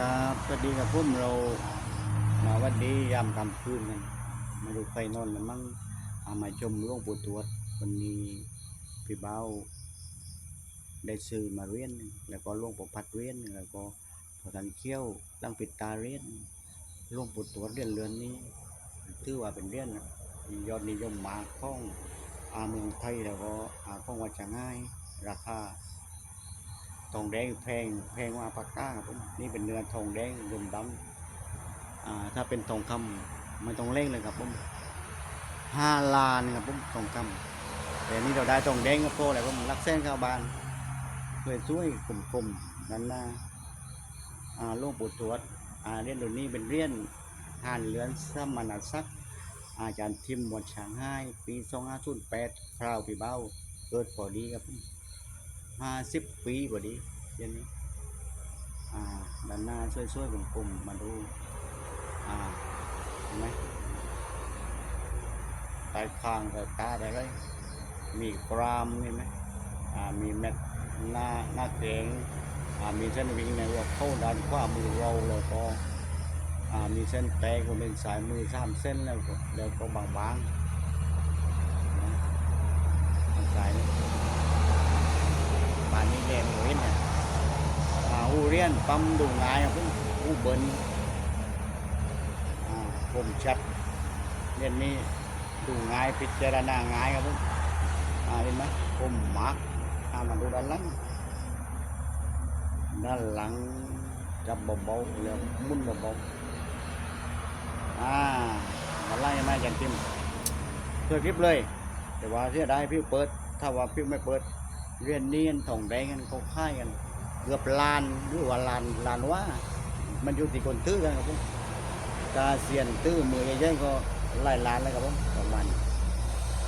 ครับสวัสดีครับพุ่มเรามาวันนี้ยามค่ำคืนกันไม่รู้ใครนอนแล้วมั้งเอามาชมหลวงปู่ตรวจวันนี้พี่เบ้าได้ซื้อมาเรียนแล้วก็หลวงปู่พัดเรียนแล้วก็พอทันเขี้ยวลังปิดตาเรียนหลวงปู่ตรวจเรียนเรือนนี้ถือว่าเป็นเรียนยอดนิยมมากของอาเมืองไทยแล้วก็อาของวัดจะง่าย ราคา ทองแดงแพงแพงกว่าปากกาครับผมนี่เป็นเนื้อทองแดงดำดำอ่าถ้าเป็นทองคำไม่ต้องเล่งเลยครับผมห้าล้านครับผมทองคำแต่นี่เราได้ทองแดงก็พอแล้วผมรักแสนข้าวบานเพื่อช่วยกลมๆนั่นนะอ่าลวงปู่ทวดอ่าเรียนรุ่นนี้เป็นเรียนห่านเลือนสมณศักดิ์อาจารย์ทิมวัดฉางไห้ปี2508คราวพี่เบ้าเกิดพอดีครับผม ห้าสิบปีกว่าดีเยวนี้อ่าด้านหน้าช่วยๆกลมๆมาดูอ่าเห็นไหมใต้คางใต้ตาอะไรก็มีกรามเห็นไหมอ่ามีเม็ดหน้าหน้าแข็งอ่ามีเส้นวิ่งในหัวเข้าด้านขวามือเราแล้วก็อ่ามีเส้นแตกบริเวณสายมือสามเส้นแล้วก็แล้วก็บางๆนะทายนี่ป่านนี้แดงเว้นเนี่ยอ่าอูเรียนปั๊มดูงายอะพุ่งอูเบินอ่าผมชัดเรียนนี้ดูงายพิจารณางายครับพุ่งอ่าเห็นไหมผมมาร์กอ่ามาดูด้านหลังด้านหลังจับเบาๆแล้วมุนเบาๆอ่ามาไล่มาจันทิมเพื่อคลิปเลย แต่ว่าเสียดายพี่เปิด ถ้าว่าพี่ไม่เปิด เรียนเนียนทองแดงกันเขาค่ายกันเกือบลานหรือว่าลานลานว่า มันอยู่ที่คนตื้อกันครับผมตาเสียนตื้อมือใหญ่ๆก็ไล่ลานแล้วครับผมประมาณ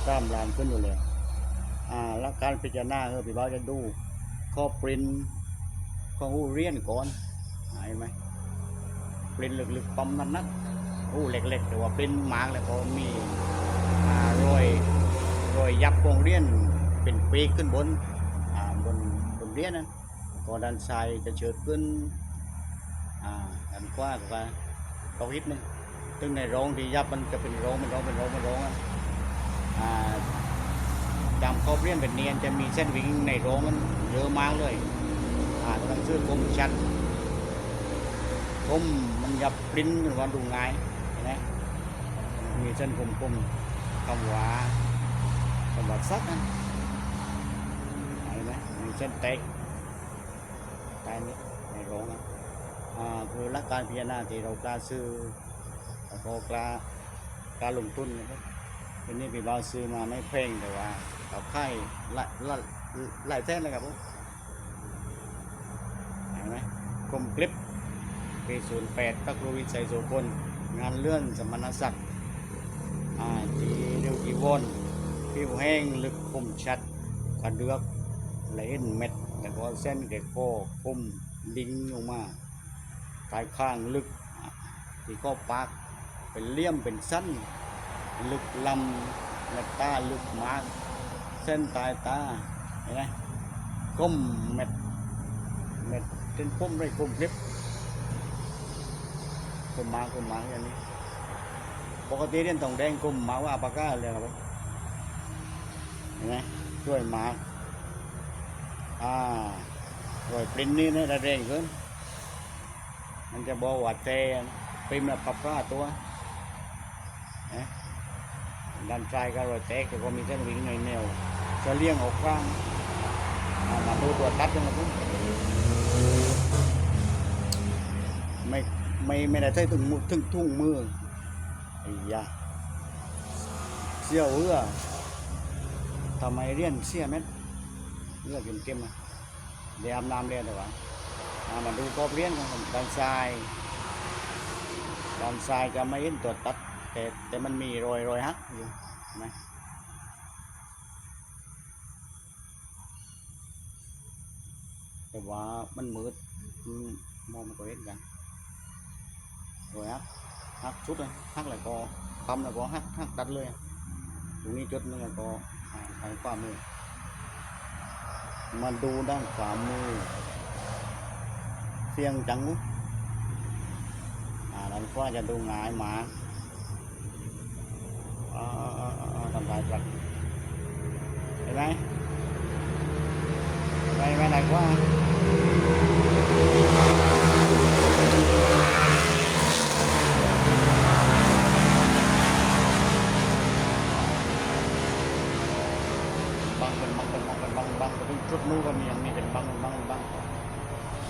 ตามลานขึ้นอยู่เลยอ่าแล้วการพิจารณาเออพี่บ่าวจะดูข้อปริ้นของอู้เรียนก่อนเห็นไหมปริ้นลึกๆปั๊มนัดๆอู้เล็กๆแต่ว่าปริ้นมากแล้วก็มีอ่ารอยรอยยับของเรียนเป็นปีกขึ้นบน เรียนนั้นก็ด้านซ้ายจะเฉิดขึ้นอ่าด้านขวาก็ว่าตกนิดนึงซึ่งในโรงที่ยับมันจะเป็นโรงเป็นโรงเป็นโรงเป็นโรงอะอ่าจำครอบเรียนเป็นเนียนจะมีเส้นวิ่งในโรงมันเยอะมากเลยอ่าต้องซื้อคมชัดคมมันยับปริ้นหรือว่าดูง่ายนไหมมีเส้นคมคมๆคำว่าสมบัติสักนะเห็น เส้นเตะใต้นี้ในโรงนะอ่าคือหลักการพิจารณาที่เรากล้าซื้อแล้วก็กล้ากล้าลงทุนนะครับทีนี้พี่บ่าวซื้อมาไม่แพงแต่ว่าเขาค่หลายหลายหลายเส้นเลยครับผมเห็นไหมกลมกลิปปีศูนย์แปดพระครูวิชัยโสพลงานเลื่อนสมณศักดิ์อ่าจีเรียวจีวอนผิวแห้งลึกคมชัดกระเดือก ไหลเห็นเม็ดแล้วก็เส้นแก่คอคมดิ้งลงมาตายข้างลึก ที่ข้อปากเป็นเลี่ยมเป็นสั้น ลึกลำและตาลึกมาก เส้นตายตาเห็นไหมก้มเม็ดเม็ดเป็นพุ่มไรก้มคลิปก้มมากก้มมาอย่างนี้ปกติเรียนตองแดงก้มมาว่าปากกาเลยครับเห็นไหมช่วยมา อ่ารอยปริ้นนี่นะแรงขึ้นมันจะบอกว่าเตปิมละปับปลาตัวเอ๊ะด้านซ้ายก็รอยแตกแต่ก็มีเส้นวิ่งในแนวจะเลี้ยงออกข้างอ่ามาดูตัวตัดกันนะพุ่ไม่ไม่ไม่ได้ใช้ถึงมือถึงทุ่งมืออ้ยาเสี้ยวเอือทำไมเรียนเสียเม็ด เลือกเก็มๆอะเดี๋ยวอาบน้ำเรียนแต่ว่ามาดูกอบเรียนของผมด้านซ้ายด้านซ้ายจะไม่เห็นตัวตัด แต่แต่มันมีรอยรอยหักอยู่นไหมแต่ว่ามันมืดอืมองมันก็เห็นกันรอยหักหักชุดเลยหักแล้วก็คำแล้วก็หักหักตัดเลยตรงนี้จุดนึงแล้วก็ทางขวามือ มาดูด้านขวามือเสียงจังมุด้านขวาจะดูหงายหมาอ่าอ่าอ่าอ่าทำลายกันเห็นไหมไปไปไหนกว่าบังเป็นบังเป็นบัง บังบังไปถึงจุดนู้นก็มียังมีเป็นบังบังบัง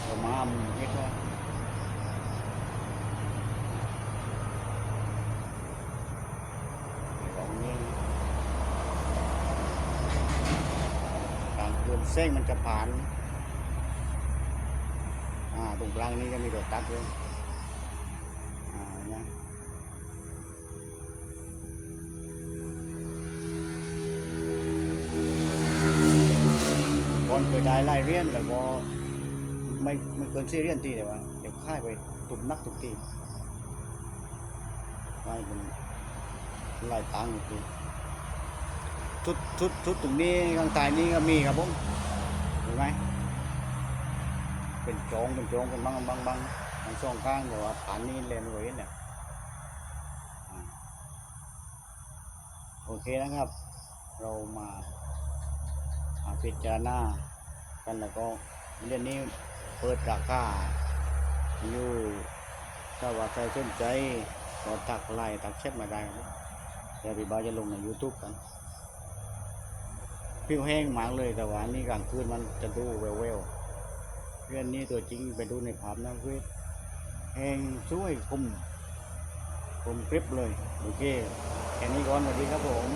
ประมาณเฮ็ดว่าตรงนี้กลางคืนเส้นมันจะผ่าน อ่า ตรงกลางนี้ก็มีรถตัดด้วย เคยได้ไล่เรียนแต่ว่าไม่ไม่เกินสี่เรียนตีแต่ว่าเดี๋ยวค่ายไปตุ่มนักตุ่มตีไม่เป็นไล่ตังค์ทีชุดชุดชุดตรงนี้ข้างใต้นี้ก็มีครับผมเห็นไหมเป็นโจงเป็นโจงเป็นบังบังบังทางสองข้างแต่ว่าฐานนี้เลนไว้เนี่ยโอเคนะครับ เรามาอ่าพิจารณา กันแล้วก็เรื่องนี้เปิดราคาอยู่ถ้าว่าใครสนใจก็ตักไล่ตักเช็ดมาได้ครับเดี๋ยวพี่บ้าวจะลงใน YouTube กันผิวแห้งมากเลยแต่ว่านี่กลางคืนมันจะดูแววๆเรื่องนี้ตัวจริงไปดูในภาพนะเพื่อนแห้งสวยคุมคุมกริบเลย โอเค แค่นี้ก่อนสวัสดีครับผม